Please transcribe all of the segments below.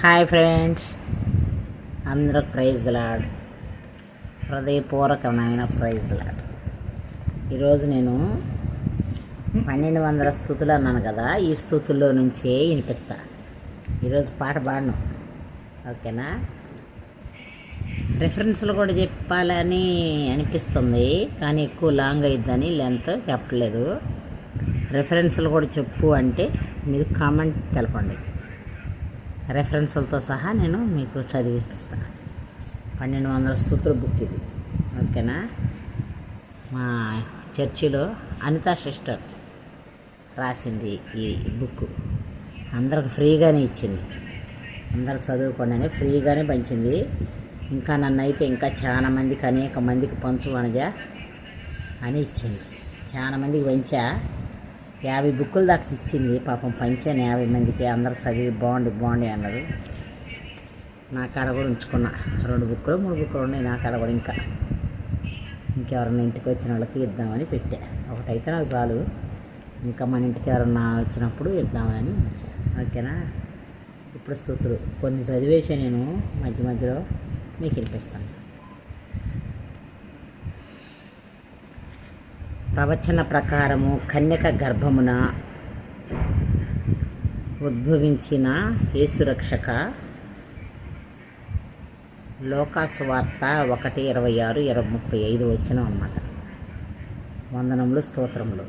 Hi friends. అందరూ praise lord. హృదయపూర్వకమైన praise lord. ఈరోజు నేను పన్నెండు వందల స్థుతులు అన్నాను కదా ఈ స్థుతుల్లో నుంచే వినిపిస్తా. ఈరోజు పాట పాడను. ఓకేనా? రిఫరెన్స్లు కూడా చెప్పాలని అనిపిస్తుంది కానీ ఎక్కువ లాంగ్ అయిద్దని లెంత్ చెప్పలేదు. రిఫరెన్స్లు కూడా చెప్పు అంటే మీరు కామెంట్ తెలపండి. రెఫరెన్సులతో సహా నేను మీకు చదివిపిస్తాను పన్నెండు వందల స్థుతుల బుక్ ఇది. ఓకేనా? మా చర్చిలో అనితా సిస్టర్ రాసింది ఈ బుక్. అందరికి ఫ్రీగానే ఇచ్చింది. అందరు చదువుకోండి ఫ్రీగానే పంచింది. ఇంకా నన్ను అయితే ఇంకా చాలా మందికి అనేక మందికి పంచు అనజా అని ఇచ్చింది. చాలా మందికి పంచా. యాభై బుక్కుల దాకా ఇచ్చింది. పాపం పంచాను యాభై మందికి. అందరూ చదివి బాగుండి బాగుండి అన్నారు. నా కాడ కూడా ఉంచుకున్నా. రెండు బుక్కులు మూడు బుక్కులు ఉన్నాయి నా కాడ కూడా ఇంకా. ఇంకెవరన్నా ఇంటికి వచ్చిన వాళ్ళకి ఇద్దామని పెట్టా. ఒకటైతే నాకు చాలు. ఇంకా మన ఇంటికి ఎవరన్నా వచ్చినప్పుడు ఇద్దామని ఉంచా. ఓకేనా? ఇప్పుడు స్థుతులు కొన్ని చదివేసా నేను మధ్య మధ్యలో. మీకు వినిపిస్తాను. ప్రవచన ప్రకారము కన్యక గర్భమున ఉద్భవించిన యేసురక్షక లోకాసువార్త ఒకటి ఇరవై ఆరు ఇరవై ముప్పై ఐదు వచ్చిన అన్నమాట. వందనములు స్తోత్రములు.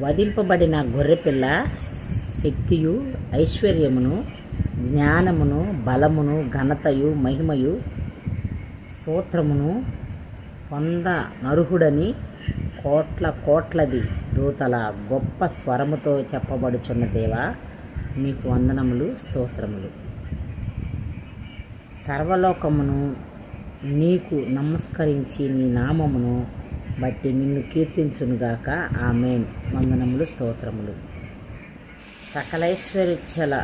వధింపబడిన గొర్రెపిల్ల శక్తియు ఐశ్వర్యమును జ్ఞానమును బలమును ఘనతయు మహిమయు స్తోత్రమును పొంద నరుహుడని కోట్ల కోట్లది దూతల గొప్ప స్వరముతో చెప్పబడుచున్న దేవా నీకు వందనములు స్తోత్రములు. సర్వలోకమును నీకు నమస్కరించి నీ నామమును బట్టి నిన్ను కీర్తించునుగాక. ఆమెన్. వందనములు స్తోత్రములు. సకలైశ్వర్యల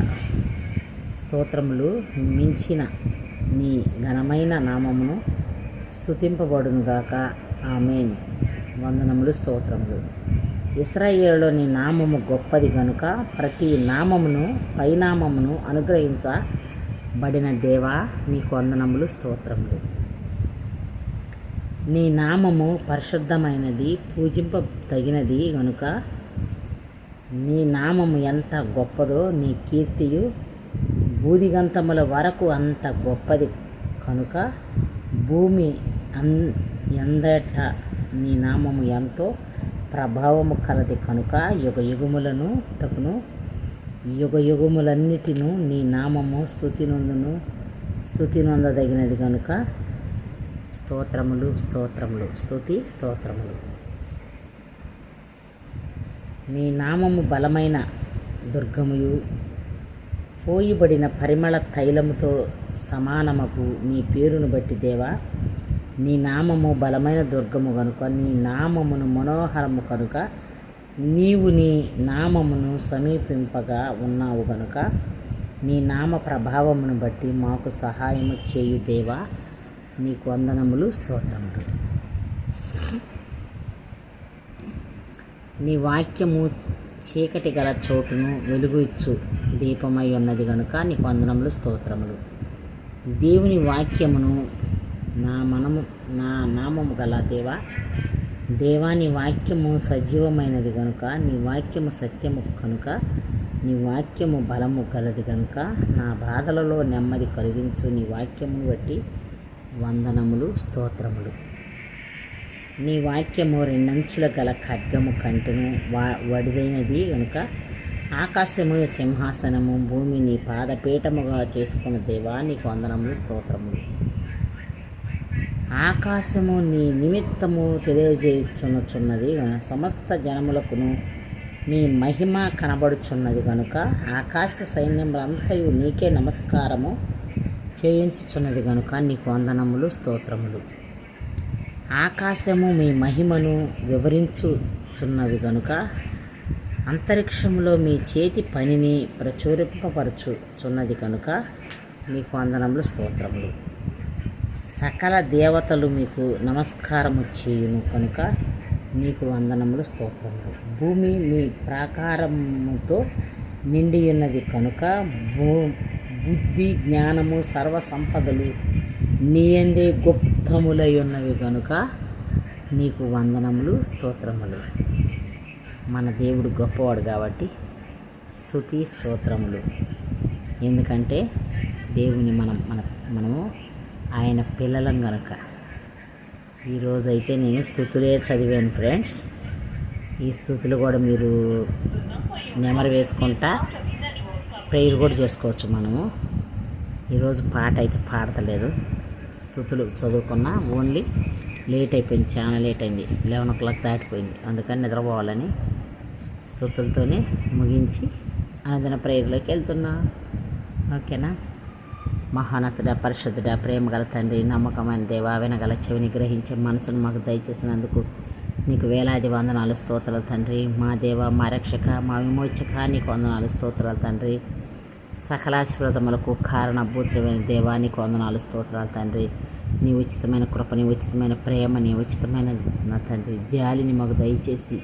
స్తోత్రములు మించిన నీ ఘనమైన నామమును స్థుతింపబడునుగాక ఆమెన్. వందనములు స్తోత్రములు. ఇస్రాయేలులో నీ నామము గొప్పది గనుక ప్రతి నామమును పైనామమును అనుగ్రహించబడిన దేవా నీకు వందనములు స్తోత్రములు. నీ నామము పరిశుద్ధమైనది పూజింప తగినది గనుక నీ నామము ఎంత గొప్పదో నీ కీర్తియు బూదిగంతముల వరకు అంత గొప్పది. కనుక భూమి అన్ ఎందట నీ నామము ఎంతో ప్రభావము కలది కనుక యుగ యుగములను టకును యుగ యుగములన్నిటిను నీ నామము స్థుతి నందును స్థుతి నొందదగినది కనుక స్తోత్రములు స్తోత్రములు స్థుతి స్తోత్రములు. నీ నామము బలమైన దుర్గముయు పోయిబడిన పరిమళ తైలముతో సమానమగు నీ పేరును బట్టి దేవా నీ నామము బలమైన దుర్గము కనుక నీ నామమును మనోహరము కనుక నీవు నీ నామమును సమీపింపగా ఉన్నావు కనుక నీ నామ ప్రభావమును బట్టి మాకు సహాయము చేయు దేవా. నీకు వందనములు స్తోత్రములు. నీ వాక్యము చీకటి గల చోటును వెలుగు ఇచ్చు దీపమై ఉన్నది కనుక నీకు వందనములు స్తోత్రములు. దేవుని వాక్యమును నా మనము నా నామము గల దేవా దేవా నీ వాక్యము సజీవమైనది కనుక నీ వాక్యము సత్యము కనుక నీ వాక్యము బలము గలది కనుక నా బాధలలో నెమ్మది కలిగించు నీ వాక్యమును బట్టి వందనములు స్తోత్రములు. నీ వాక్యము రెండంచుల గల ఖడ్గము కంటెను వా వడిదైనది కనుక ఆకాశముని సింహాసనము భూమిని పాదపీఠముగా చేసుకున్న దేవా నీకు వందనములు స్తోత్రములు. ఆకాశము నీ నిమిత్తము తెలియజేయుచున్నది సమస్త జనములకును నీ మహిమ కనబడుచున్నది కనుక ఆకాశ సైన్యములంతయు నీకే నమస్కారము చేయించుచున్నది కనుక నీకు వందనములు స్తోత్రములు. ఆకాశము మీ మహిమను వివరించుచున్నవి గనుక అంతరిక్షంలో మీ చేతి పనిని ప్రచురింపబరచుచున్నది కనుక నీకు వందనములు స్తోత్రములు. సకల దేవతలు మీకు నమస్కారము చేయును కనుక నీకు వందనములు స్తోత్రములు. భూమి మీ ప్రాకారముతో నిండి ఉన్నది కనుక భూ బుద్ధి జ్ఞానము సర్వ సంపదలు నీయందే గుప్తములై ఉన్నవి కనుక నీకు వందనములు స్తోత్రములు. మన దేవుడు గొప్పవాడు కాబట్టి స్తుతి స్తోత్రములు. ఎందుకంటే దేవుని మనం మన మనము ఆయన పిల్లలం గనుక. ఈరోజైతే నేను స్థుతులే చదివాను ఫ్రెండ్స్. ఈ స్థుతులు కూడా మీరు నెమరు వేసుకుంటా ప్రేయర్ కూడా చేసుకోవచ్చు మనము. ఈరోజు పాట అయితే పాడతలేదు. స్థుతులు చదువుకున్నా ఓన్లీ లేట్ అయిపోయింది చాలా లేట్ అయింది. లెవెన్ ఓ క్లాక్ దాటిపోయింది. అందుకని నిద్రపోవాలని స్థుతులతోనే ముగించి అనుదిన ప్రేయర్లోకి వెళ్తున్నా. ఓకేనా? మహానతుడ పరిశుద్ధుడ ప్రేమ గల తండ్రి నమ్మకమైన దేవ వినగల చెవిని గ్రహించే మనసును మాకు దయచేసినందుకు నీకు వేలాది వందనాలు స్తోత్రాలు తండ్రి. మా దేవ మా రక్షక మా విమోచక నీకు వందనాలు స్తోత్రాలు తండ్రి. సకలాశ్వరతములకు కారణభూతులమైన దేవా నీకు వందనాలు స్తోత్రాలు తండ్రి. నీ ఉచితమైన కృపని ఉచితమైన ప్రేమ నీ ఉచితమైన నా తండ్రి జాలిని మాకు దయచేసి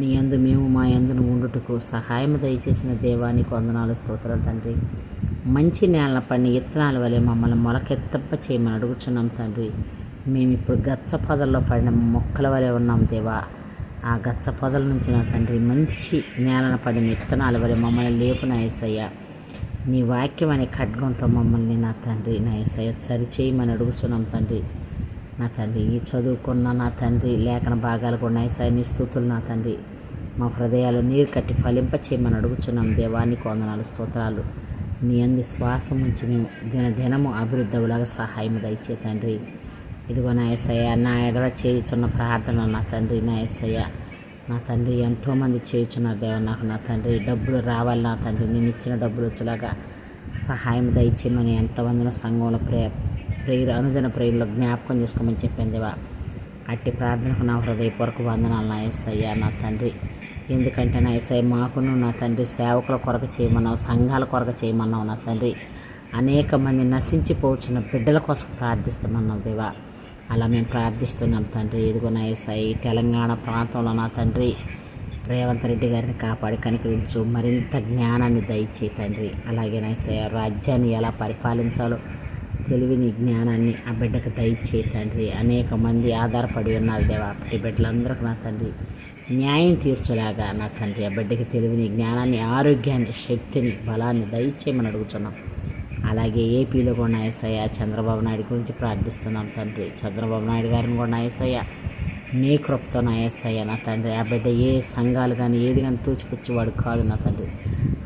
నీ యందు మేము మా యందును ఉండుటకు సహాయం దయచేసిన దేవానికి వందనాలు స్తోత్రాలు తండ్రి. మంచి నేలన పడిన ఇత్తనాల వలె మమ్మల్ని మొలకెత్తప్ప చేయమని అడుగుచున్నాం తండ్రి. మేము ఇప్పుడు గచ్చ పొదల్లో పడిన మొక్కల వలె ఉన్నాం దేవా. ఆ గచ్చ పొదల నుంచి నా తండ్రి మంచి నేలన పడిన ఇత్తనాల వలె మమ్మల్ని లేపున ఏసయ్య. నీ వాక్యం అనే ఖడ్గంతో మమ్మల్ని నా తండ్రి నా ఏసయ్య సరిచేయమని అడుగుతున్నాం తండ్రి. నా తండ్రి ఈ చదువుకున్న నా తండ్రి లేఖన భాగాలు కూడా ఏసయ్య నీ స్థుతులు నా తండ్రి. మా హృదయాలు నీరు కట్టి ఫలింప చేయమని అడుగుచున్నాం దేవానికి వందనాలు స్తోత్రాలు. నీ అంది శ్వాసం ఉంచి మేము దిన దినము అభివృద్ధి అవులాగా సహాయం దయచే తండ్రి. ఇదిగో నా ఎస్ఐయ నా ఎడల చేయుచున్న ప్రార్థన నా తండ్రి నా ఎస్ఐయ నా తండ్రి ఎంతోమంది చేయుచున్నారు దేవ నాకు నా తండ్రి డబ్బులు రావాలి నా తండ్రి నేను ఇచ్చిన డబ్బులు వచ్చేలాగా సహాయం దయచేయమని ఎంతమందినో సంఘంలో ప్రే ప్రేయర్ అనుదిన ప్రేయర్లో జ్ఞాపకం చేసుకోమని చెప్పింది దేవా. అట్టి ప్రార్థనకు నా హృదయపూర్వక వందనాలు నా ఎస్ఐయ నా తండ్రి. ఎందుకంటే నా ఎస్ఐ మాకును నా తండ్రి సేవకుల కొరకు చేయమన్నావు సంఘాల కొరకు చేయమన్నావు నా తండ్రి. అనేక మంది నశించిపోవచ్చున్న బిడ్డల కోసం ప్రార్థిస్తున్నాం దేవా. అలా మేము ప్రార్థిస్తున్నాం తండ్రి. ఇదిగో నా ఎస్ఐ తెలంగాణ ప్రాంతంలో నా తండ్రి రేవంత్ రెడ్డి గారిని కాపాడి కనికరించు. మరింత జ్ఞానాన్ని దయచే తండ్రి. అలాగే నా రాజ్యాన్ని ఎలా పరిపాలించాలో తెలివిని జ్ఞానాన్ని ఆ బిడ్డకు దయచే తండ్రి. అనేక మంది ఆధారపడి ఉన్నారు దేవా. అప్పటి బిడ్డలందరికీ నా తండ్రి. న్యాయం తీర్చేలాగా నా తండ్రి ఆ బిడ్డకి తెలివిని జ్ఞానాన్ని ఆరోగ్యాన్ని శక్తిని బలాన్ని దయచేయమని అడుగుతున్నాం. అలాగే ఏపీలో కూడా నాయసయ్య చంద్రబాబు నాయుడు గురించి ప్రార్థిస్తున్నాం తండ్రి. చంద్రబాబు నాయుడు గారిని కూడా నాయసయ్య నీ కృపతో నాయసయ్య నా తండ్రి ఆ బిడ్డ ఏ సంఘాలు కానీ ఏది కానీ తూచిపుచ్చేవాడు కాదు నా తండ్రి.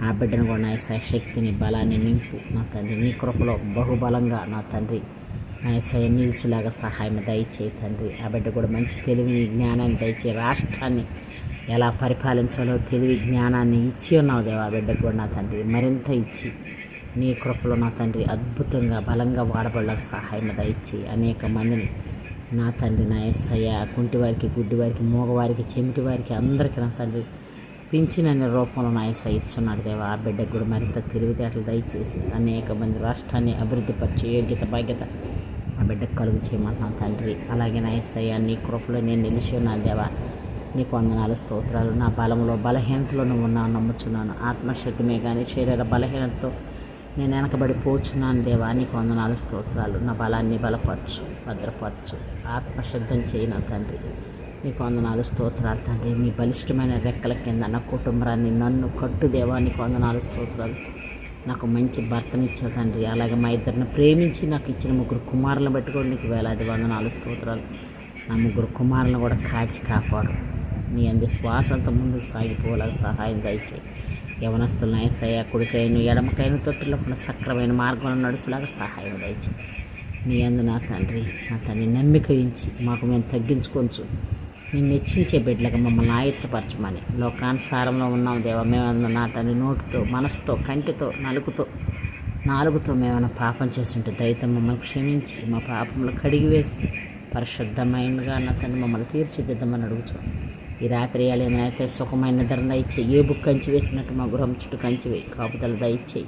ఆ బిడ్డను కూడా నాయసయ్య శక్తిని బలాన్ని నింపు నా తండ్రి. నీ కృపలో బహుబలంగా నా తండ్రి. నా ఎస్ఐ నిలిచేలాగా సహాయం దయచేయి తండ్రి ఆ బిడ్డ కూడా మంచి తెలివిని జ్ఞానాన్ని దయచే రాష్ట్రాన్ని ఎలా పరిపాలించాలో తెలివి జ్ఞానాన్ని ఇచ్చి ఉన్నావు దేవా ఆ బిడ్డకు కూడా నా తండ్రి. మరింత ఇచ్చి నీ కృపలో నా తండ్రి అద్భుతంగా బలంగా వాడబడలకు సహాయం దయచి అనేక మందిని నా తండ్రి నా ఎస్ఐయ కుంటివారికి గుడ్డివారికి మూగవారికి చెమిటి వారికి అందరికీ నా తండ్రి పింఛనని రూపంలో నా ఎస్ఐ ఇచ్చున్నాడు దేవా. ఆ బిడ్డకు కూడా మరింత తెలివితేటలు దయచేసి అనేక మంది రాష్ట్రాన్ని అభివృద్ధిపరిచే యోగ్యత బాధ్యత బిడ్డకు కలుగు చేయమంటున్నాను తండ్రి. అలాగే నా నీ కృపలో నేను నిలిచి ఉన్నాను దేవా. నీకు వందనాలు స్తోత్రాలు. నా బలంలో బలహీనతలో నువ్వు ఉన్నావు నమ్ముచున్నాను. ఆత్మశక్తిమే కానీ శరీర బలహీనతతో నేను వెనకబడి పోచున్నాను దేవా. నీకు వందనాలు స్తోత్రాలు. నా బలాన్ని బలపరచు భద్రపరచు. ఆత్మశుద్ధం చేయను తండ్రి. నీకు వందనాలు స్తోత్రాలు తండ్రి. మీ బలిష్టమైన రెక్కల కింద నా కుటుంబాన్ని నన్ను కట్టు దేవా. నీకు వందనాలు స్తోత్రాలు. నాకు మంచి భర్తనిచ్చావు తండ్రి. అలాగే మా ఇద్దరిని ప్రేమించి నాకు ఇచ్చిన ముగ్గురు కుమారులను పెట్టుకోండి. నీకు వేలాది వందనాలు స్తోత్రాలు. నా ముగ్గురు కుమారులను కూడా కాచి కాపాడు. నీ అందు శ్వాసంతో ముందుకు సాగిపోలాగా సహాయం దయచేయి. యవనస్తులను ఏసయ్య కుడికైన ఎడమకైన తొట్టులో కూడా సక్రమైన మార్గంలో నడుచులాగా సహాయం దయచేయి. నీ అందు నా తండ్రి నా తండ్రి నమ్మిక ఇచ్చి మాకు మేము తగ్గించుకోవచ్చు నేను మెచ్చించే బిడ్డలకు మమ్మల్ని ఆయుత్తపరచమని లోకానుసారంలో ఉన్నాం దేవ. మేము నా తండ్రి నోటితో మనసుతో కంటితో నలుగుతో నాలుగుతో మేమైనా పాపం చేస్తుంటే దయతో మమ్మల్ని క్షమించి మా పాపంలో కడిగివేసి పరిశుద్ధమైనగా నా తండ్రి మమ్మల్ని తీర్చిదిద్దామని అడుగుతాం ఈ రాత్రి ఏళ్ళు ఏమైతే సుఖమైన నిద్ర దయచేయి. ఏ బుక్ కంచి వేసినట్టు మా గృహం చుట్టూ కంచి వేయి. కాపుదల దయచేయి.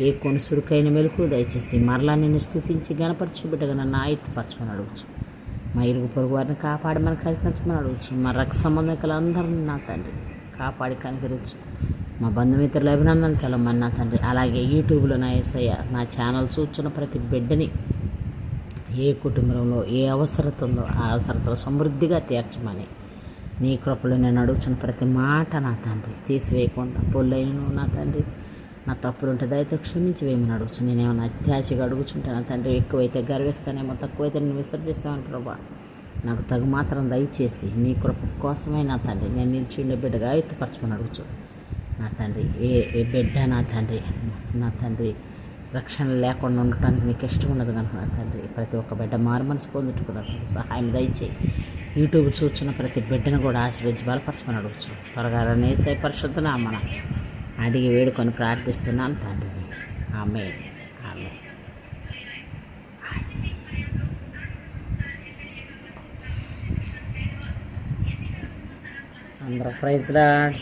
ఏ కొనుసురుకైన మెలకు దయచేసి మరలా నిన్ను స్థుతించి గణపరిచి బిడ్డగా నన్ను ఆయుత్తపరచమని అడుగుతాం మా ఇరుగు పొరుగు వారిని కాపాడమని కనికరించమని అడగచ్చు మా రక్త సంబంధికులందరినీ నా తండ్రి కాపాడి కనికరించు. మా బంధుమిత్రుల అభినందనలు తెలమని నా తండ్రి. అలాగే యూట్యూబ్లో నా ఏసయ్య నా ఛానల్ చూస్తున్న ప్రతి బిడ్డని ఏ కుటుంబంలో ఏ అవసరత ఉందో ఆ అవసరతలు సమృద్ధిగా తీర్చమని నీ కృపలో నేను అడుగుతున్న ప్రతి మాట నా తండ్రి. తీసివేయకుండా పొల్లైనను నా తండ్రి. నా తప్పులు ఉంటే దయతో క్షమించి వేయమని అడుగుచు. నేనేమైనా అత్యాశగా అడుగుచుంటాను? తండ్రి ఎక్కువైతే గర్విస్తానేమో తక్కువైతే నేను విసర్జిస్తాను ప్రభా. నాకు తగు మాత్రం దయచేసి నీ కృప కోసమే నా తండ్రి నేను నిలిచి ఉండే బిడ్డగా ఎత్తుపరచమని అడుగుచు. నా తండ్రి ఏ ఏ బిడ్డ నా తండ్రి? నా తండ్రి రక్షణ లేకుండా ఉండటానికి నీకు ఇష్టం ఉండదు కనుక నా తండ్రి ప్రతి ఒక్క బిడ్డ మారు మనసు పొందుటకు సహాయం దయచేయి. యూట్యూబ్ చూస్తున్న ప్రతి బిడ్డను కూడా ఆశీర్వదించి బలపరచమని అడగచ్చు త్వరగా నేసే పరిశుద్ధ మన అడిగి వేడుకొని ప్రార్థిస్తున్నాను తండ్రి. ఆమె ఆమె అందరూ ప్రైజ్ రాడ్